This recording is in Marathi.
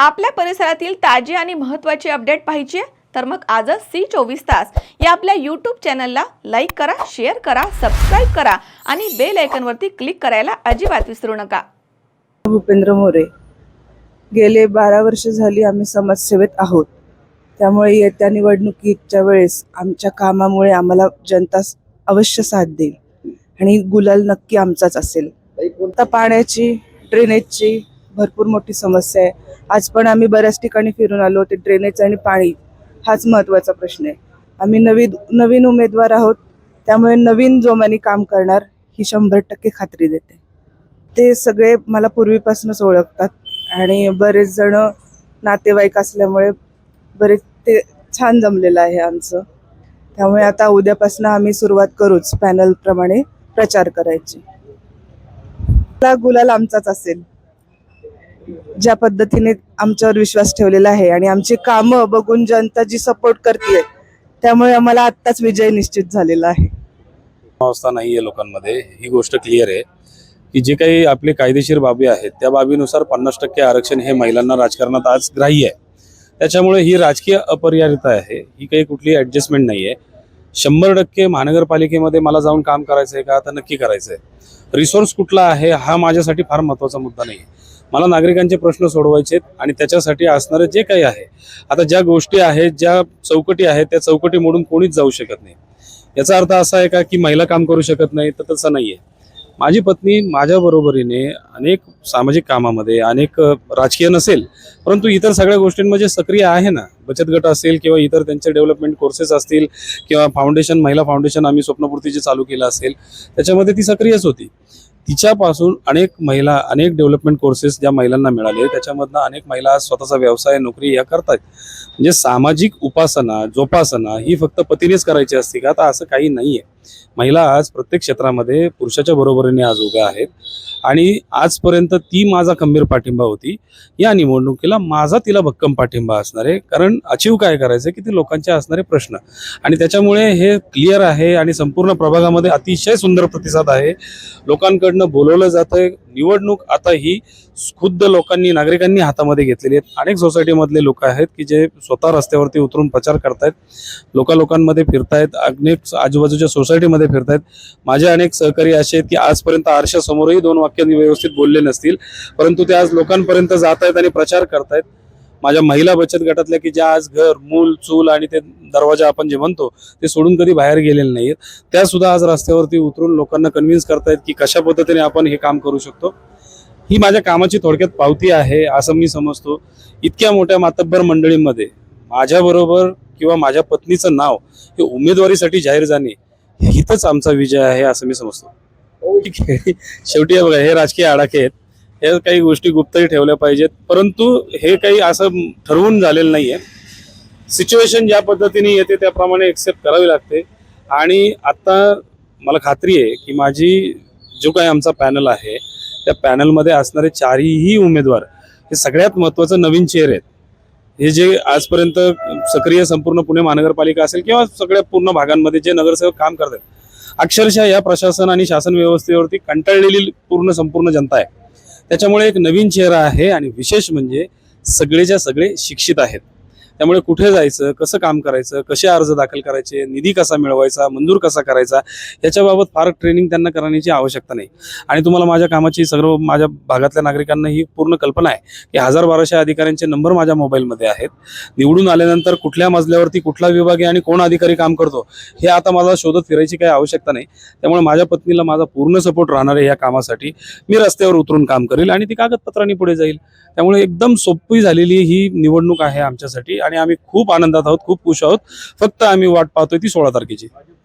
आपल्या परिसरातील ताजी आणि महत्त्वाची अपडेट पाहिजे? तर मग आजच सी चोवीस तास या आपल्या यूट्यूब चॅनलला लाईक करा शेअर करा सबस्क्राईब करा आणि बेल आयकनवरती क्लिक करायला अजिबात विसरू नका. भूपेंद्र मोरे. गेले बारा वर्ष झाली आम्ही समाजसेवेत आहोत. त्यामुळे येत्या निवडणुकीच्या वेळेस आमच्या कामामुळे आम्हाला जनता अवश्य साथ देईल आणि गुलाल नक्की आमचाच असेल. आता पाण्याची ड्रेनेजची भरपूर मोठी समस्या आहे. आज पण आम्ही बऱ्याच ठिकाणी फिरून आलो ते ड्रेनेज आणि पाणी हाच महत्त्वाचा प्रश्न आहे. आम्ही नवीन नवीन उमेदवार आहोत त्यामुळे नवीन जोमाने काम करणार ही शंभर टक्के खात्री देते. ते सगळे मला पूर्वीपासूनच ओळखतात आणि बरेच जण नातेवाईक असल्यामुळे बरेच ते छान जमलेलं आहे आमचं. त्यामुळे आता उद्यापासून आम्ही सुरुवात करूच पॅनलप्रमाणे प्रचार करायची. गुलाल आमचाच असेल. ज्या पद्धतीने आमच्यावर विश्वास ठेवलेला आहे आणि आमची कामं बघून जनता जी सपोर्ट करते त्यामुळे आम्हाला आत्ताच विजय निश्चित झालेला आहे. अवस्था नाही आहे लोकांमध्ये ही गोष्ट क्लिअर आहे. की जे काही आपले कायदेशीर बाबी आहेत त्या बाबीनुसार पन्नास टक्के आरक्षण हे महिलांना राजकारणात आज ग्राह्य आहे. त्याच्यामुळे ही राजकीय अपरिहार्यता आहे ही काही कुठली ॲडजस्टमेंट नाही आहे. शंभर टक्के महानगरपालिकेमध्ये मला जाऊन काम करायचं आहे का? आता नक्की करायचं आहे रिसोर्स कुठला आहे हा माझ्यासाठी फार महत्त्वाचा मुद्दा नाही आहे. मला नागरिकांचे प्रश्न सोडवायचे आहेत आणि त्याच्यासाठी असणारे जे काही आहे आता ज्या गोष्टी आहेत ज्या चौकटी आहेत त्या चौकटी मोडून कोणीच जाऊ शकत नाही. याचा अर्थ असा आहे का की महिला काम करू शकत नाही तर तसं नाही आहे माझी पत्नी माझ्या बरोबरीने अनेक सामाजिक कामामध्ये अनेक राजकीय नसेल परंतु इतर सगळ्या गोष्टींमध्ये सक्रिय आहे ना. बचत गट असेल किंवा इतर त्यांचे डेव्हलपमेंट कोर्सेस असतील किंवा फाउंडेशन महिला फाउंडेशन आम्ही स्वप्नपूर्तीचे चालू केलं असेल त्याच्यामध्ये ती सक्रियच होती. तिच्यापासून अनेक महिला अनेक डेव्हलपमेंट कोर्सेस ज्या महिलांना मिळाले त्याच्यामधनं अनेक महिला स्वतःचा व्यवसाय नोकरी या करतात म्हणजे सामाजिक उपासना जोपासना ही फक्त पतीनेच करायची असते का? तर असं काही नाही आहे महिला आज प्रत्येक क्षेत्रामध्ये पुरुषाच्या बरोबरीने आज उभ्या आहेत. आणि आजपर्यंत ती माझा खंबीर पाठिंबा होती. या निवडणुकीला माझा तिला भक्कम पाठिंबा असणार आहे. कारण अचीव काय करायचं की ते लोकांचे असणारे प्रश्न. आणि त्याच्यामुळे हे क्लिअर आहे आणि संपूर्ण प्रभागामध्ये अतिशय सुंदर प्रतिसाद आहे. लोकांकडनं बोलवलं जातं निवडणूक आता ही खुद्द लोकांनी नागरिकांनी हातामध्ये घेतलेली आहेत. अनेक सोसायटीमधले लोक आहेत की जे स्वतः रस्त्यावरती उतरून प्रचार करतायत लोका लोकांमध्ये फिरतायत अनेक आजूबाजूच्या सोसायटीमध्ये फिरतायत. माझे अनेक सहकारी असे आहेत की आजपर्यंत आरशासमोरही दोन वाक्यांनी व्यवस्थित बोलले नसतील परंतु ते आज लोकांपर्यंत जात आहेत आणि प्रचार करतायत. माझ्या महिला बचत गटातल्या की ज्या आज घर मूल चूल आणि ते दरवाजा आपण जे म्हणतो ते सोडून कधी बाहेर गेलेले नाहीत त्या सुद्धा आज रस्त्यावरती उतरून लोकांना कन्व्हिन्स करतायत की कशा पद्धतीने आपण हे काम करू शकतो. ही माझ्या कामाची थोडक्यात पावती आहे असं मी समजतो. इतक्या मोठ्या मातब्बर मंडळींमध्ये माझ्याबरोबर किंवा माझ्या पत्नीचं नाव हे उमेदवारीसाठी जाहीर जाणे हिथंच आमचा विजय आहे असं मी समजतो. ठीक आहे. शेवटी बघा हे राजकीय आडाखे आहेत. हे काही गोष्टी गुप्तही ठेवल्या पाहिजेत. परंतु हे काही असं ठरवून झालेलं नाही आहे सिच्युएशन ज्या पद्धतीने येते त्याप्रमाणे एक्सेप्ट करावी लागते. आणि आता मला खात्री आहे की माझी जो काही आमचा पॅनल आहे त्या पॅनलमध्ये असणारे चारही उमेदवार हे सगळ्यात महत्त्वाचं नवीन चेहरे आहेत. हे जे आजपर्यंत सक्रिय संपूर्ण पुणे महानगरपालिका असेल किंवा सगळ्या पूर्ण भागांमध्ये जे नगरसेवक काम करतात अक्षरशः या प्रशासन आणि शासन व्यवस्थेवरती कंटाळलेली पूर्ण संपूर्ण जनता आहे. त्याच्यामुळे एक नवीन चेहरा आहे आणि विशेष म्हणजे सगळेच्या सगळे शिक्षित आहेत. त्यामुळे कुठे जायचं कसं काम करायचं कसे अर्ज दाखल करायचे निधी कसा मिळवायचा मंजूर कसा करायचा याच्याबाबत फार ट्रेनिंग त्यांना करण्याची आवश्यकता नाही. आणि तुम्हाला माझ्या कामाची सर्व माझ्या भागातल्या नागरिकांना ही पूर्ण कल्पना आहे की हजार बाराशे अधिकाऱ्यांचे नंबर माझ्या मोबाईलमध्ये आहेत. निवडून आल्यानंतर कुठल्या मजल्यावरती कुठला विभाग आहे आणि कोण अधिकारी काम करतो हे आता मला शोधत फिरायची काही आवश्यकता नाही. त्यामुळे माझ्या पत्नीला माझा पूर्ण सपोर्ट राहणार आहे या कामासाठी. मी रस्त्यावर उतरून काम करेल आणि ती कागदपत्रांनी पुढे जाईल. त्यामुळे एकदम सोपी झालेली ही निवडणूक आहे आमच्यासाठी. आणि आम्ही खूप आनंदात आहोत खूप खुश आहोत. फक्त आम्ही वाट पाहतोय ती सोळा तारखेची.